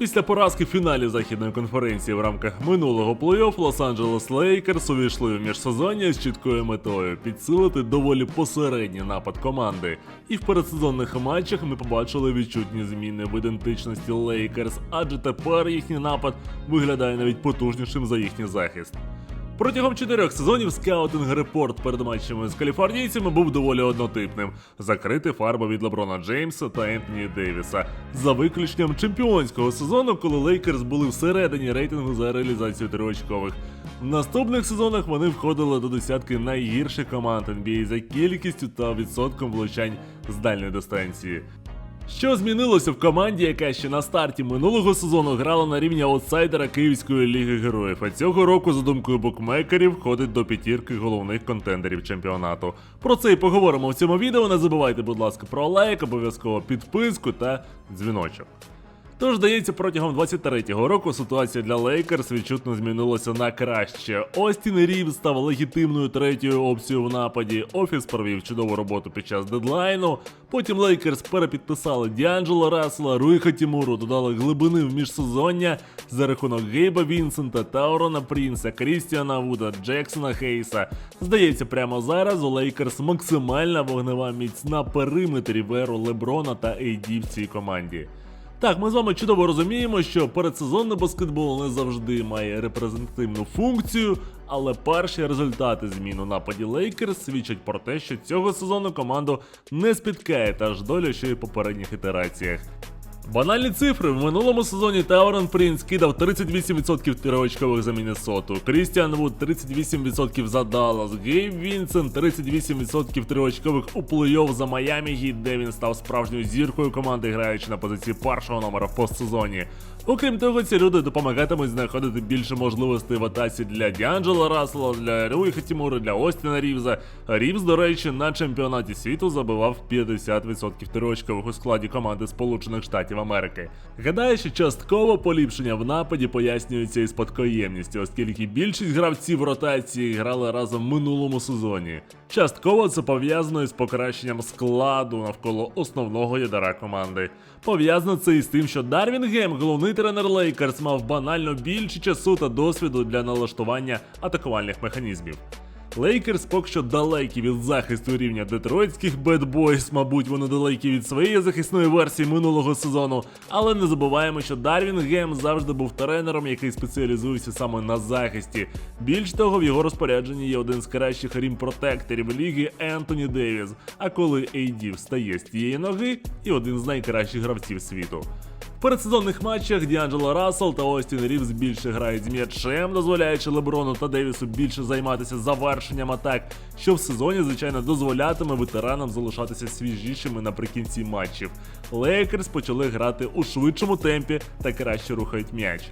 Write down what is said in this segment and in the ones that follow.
Після поразки в фіналі західної конференції в рамках минулого плей-офф Лос-Анджелес Лейкерс увійшли в міжсезоння з чіткою метою підсилити доволі посередній напад команди. І в передсезонних матчах ми побачили відчутні зміни в ідентичності Лейкерс, адже тепер їхній напад виглядає навіть потужнішим за їхній захист. Протягом чотирьох сезонів скаутинг репорт перед матчами з каліфорнійцями був доволі однотипним: закрити фарба від Леброна Джеймса та Ентоні Девіса, за виключенням чемпіонського сезону, коли Лейкерс були всередині рейтингу за реалізацію триочкових. В наступних сезонах вони входили до десятки найгірших команд NBA за кількістю та відсотком влучань з дальньої дистанції. Що змінилося в команді, яка ще на старті минулого сезону грала на рівні аутсайдера Київської ліги героїв, а цього року, за думкою букмекерів, входить до п'ятірки головних контендерів чемпіонату. Про це і поговоримо в цьому відео. Не забувайте, будь ласка, про лайк, обов'язково підписку та дзвіночок. Тож, здається, протягом 23-го року ситуація для Лейкерс відчутно змінилася на краще. Остін Рівз став легітимною третьою опцією в нападі. Офіс провів чудову роботу під час дедлайну. Потім Лейкерс перепідписали Діанджело Рассела, Руїха Тімуру, додали глибини в міжсезоння за рахунок Гейба Вінсента, Таурона Прінса, Крістіана Вуда, Джексона Хейса. Здається, прямо зараз у Лейкерс максимальна вогнева міць на периметрі веру Леброна та Ейді в цій команді. Так, ми з вами чудово розуміємо, що передсезонний баскетбол не завжди має репрезентативну функцію, але перші результати змін у нападі Лейкерс свідчать про те, що цього сезону команду не спіткає та ж доля, що й в попередніх ітераціях. Банальні цифри. В минулому сезоні Таурен Принц кидав 38% тироочкових за Міннесоту, Крістіан Вуд 38% за Даллас, Гейб Вінсен 38% триочкових у плей-офф за Майами Гіт, де він став справжньою зіркою команди, граючи на позиції першого номера в постсезоні. Окрім того, ці люди допомагатимуть знаходити більше можливостей в атаці для Діанджела Рассела, для Руїха Тімура, для Остіна Рівза. Рівз, до речі, на чемпіонаті світу забивав 50% тироочкових у складі команди Сполучених Штатів Америки. Гадаю, що частково поліпшення в нападі пояснюється і спадкоємністю, оскільки більшість гравців ротації грали разом в минулому сезоні. Частково це пов'язано із покращенням складу навколо основного ядра команди. Пов'язано це із тим, що Дарвін Гем, головний тренер Лейкерс, мав банально більше часу та досвіду для налаштування атакувальних механізмів. Лейкерс поки що далекі від захисту рівня детройтських Boys, мабуть, вони далекі від своєї захисної версії минулого сезону. Але не забуваємо, що Дарвін Гем завжди був тренером, який спеціалізується саме на захисті. Більш того, в його розпорядженні є один з кращих рім-протекторів ліги Ентоні Девіс. А коли AD встає з тієї ноги, і один з найкращих гравців світу. Передсезонних матчах Діанджело Рассел та Остін Рівз більше грають з м'ячем, дозволяючи Леброну та Девісу більше займатися завершенням атак, що в сезоні, звичайно, дозволятиме ветеранам залишатися свіжішими наприкінці матчів. Лейкерс почали грати у швидшому темпі та краще рухають м'яч.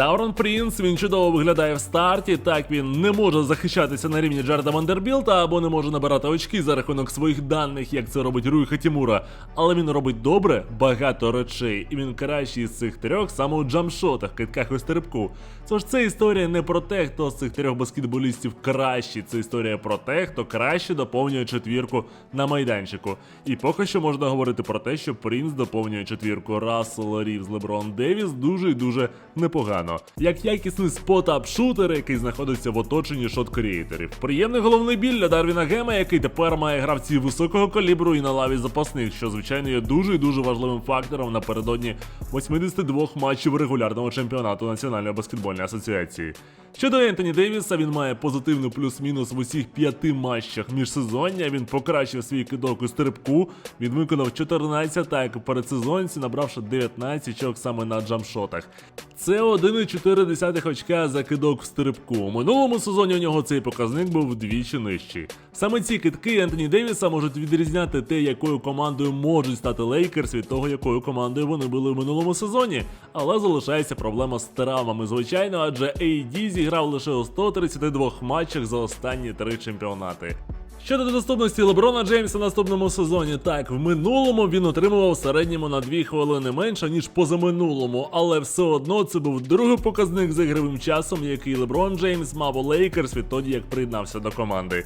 Таурон Прінс він чудово виглядає в старті. Так він не може захищатися на рівні Джарда Вандербілта або не може набирати очки за рахунок своїх даних, як це робить Руй Хатімура. Але він робить добре багато речей, і він кращий з цих трьох саме у джамшотах, китках і стрибку. Тож це історія не про те, хто з цих трьох баскетболістів кращий. Це історія про те, хто краще доповнює четвірку на майданчику. І поки що можна говорити про те, що Прінс доповнює четвірку Рассел, Рівз, Леброн Девіс дуже і дуже непогано. Як якісний спот-ап-шутер, який знаходиться в оточенні шот-крієтерів. Приємний головний біль для Дарвіна Гема, який тепер має гравців високого калібру і на лаві запасних, що звичайно є дуже і дуже важливим фактором напередодні 82 матчів регулярного чемпіонату Національної баскетбольної асоціації. Щодо Ентоні Девіса, він має позитивний плюс-мінус в усіх п'яти матчах міжсезоння. Він покращив свій кидок у стрибку. Він виконав 14 атак у передсезонці, набравши 19 очок саме на джамшотах. Це 1,4 очка за кидок в стрибку. У минулому сезоні у нього цей показник був вдвічі нижчий. Саме ці китки Ентоні Девіса можуть відрізняти те, якою командою можуть стати Лейкерс від того, якою командою вони були в минулому сезоні. Але залишається проблема з травмами, звичайно, адже AD зіграв лише у 132 матчах за останні три чемпіонати. Щодо доступності Леброна Джеймса в наступному сезоні, так в минулому він отримував в середньому на 2 хвилини менше ніж позаминулому, але все одно це був другий показник з ігровим часом, який Леброн Джеймс мав у Лейкерс відтоді, як приєднався до команди.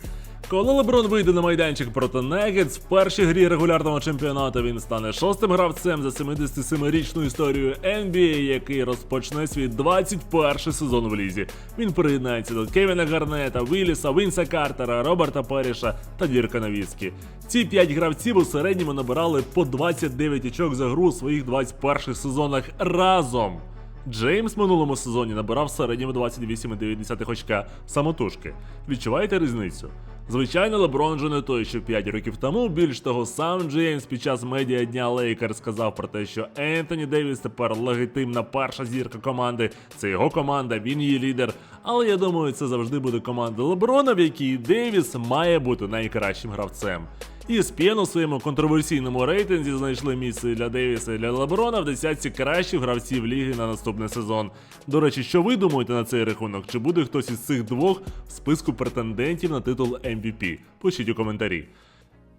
Коли Леброн вийде на майданчик проти Негетс, в першій грі регулярного чемпіонату він стане шостим гравцем за 77-річну історію NBA, який розпочне свій 21 сезон в лізі. Він приєднається до Кевіна Гарнета, Вілліса, Вінса Картера, Роберта Періша та Дірка Новіцькі. Ці п'ять гравців у середньому набирали по 29 очок за гру у своїх 21 сезонах разом. Джеймс минулому сезоні набирав в середньому 28,9 очка самотужки. Відчуваєте різницю? Звичайно, Леброн же не той, що 5 років тому. Більш того, сам Джеймс під час медіа дня Лейкер сказав про те, що Ентоні Девіс тепер легітимна перша зірка команди. Це його команда, він її лідер. Але я думаю, це завжди буде команда Леброна, в якій Девіс має бути найкращим гравцем. ESPN у своєму контроверсійному рейтинзі знайшли місце для Девіса і для Леброна в десятці кращих гравців ліги на наступний сезон. До речі, що ви думаєте на цей рахунок? Чи буде хтось із цих двох в списку претендентів на титул MVP? Пишіть у коментарі.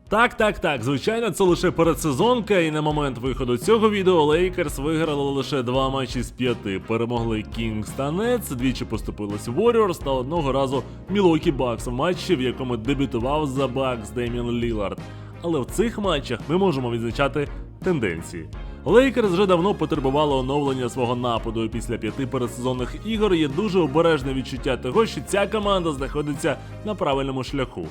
Так, так, так. Звичайно, це лише передсезонка, і на момент виходу цього відео Лейкерс виграли лише два матчі з п'яти. Перемогли Кінгс та Нетс, двічі поступились Warriors та одного разу Мілокі Бакс в матчі, в якому дебютував за Бакс Деміан Лілард. Але в цих матчах ми можемо відзначати тенденції. Лейкерс вже давно потребували оновлення свого нападу. і Після п'яти передсезонних ігор є дуже обережне відчуття того, що ця команда знаходиться на правильному шляху.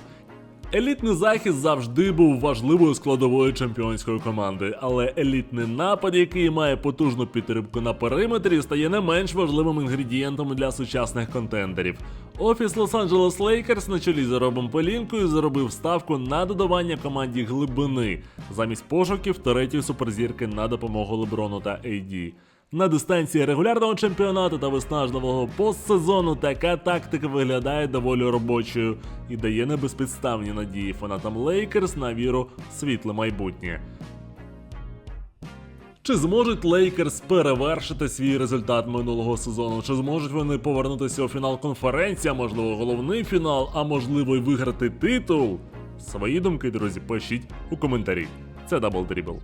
Елітний захист завжди був важливою складовою чемпіонської команди, але елітний напад, який має потужну підтримку на периметрі, стає не менш важливим інгредієнтом для сучасних контендерів. Офіс Лос-Анджелес Лейкерс на чолі з Робом Пелінкою заробив ставку на додавання команді глибини замість пошуків третьої суперзірки на допомогу Леброну та AD. На дистанції регулярного чемпіонату та виснажливого постсезону така тактика виглядає доволі робочою і дає небезпідставні надії фанатам Лейкерс на віру в світле майбутнє. Чи зможуть Лейкерс перевершити свій результат минулого сезону? Чи зможуть вони повернутися у фінал конференції, а можливо головний фінал, а можливо й виграти титул? Свої думки, друзі, пишіть у коментарі. Це Дабл Дрібл.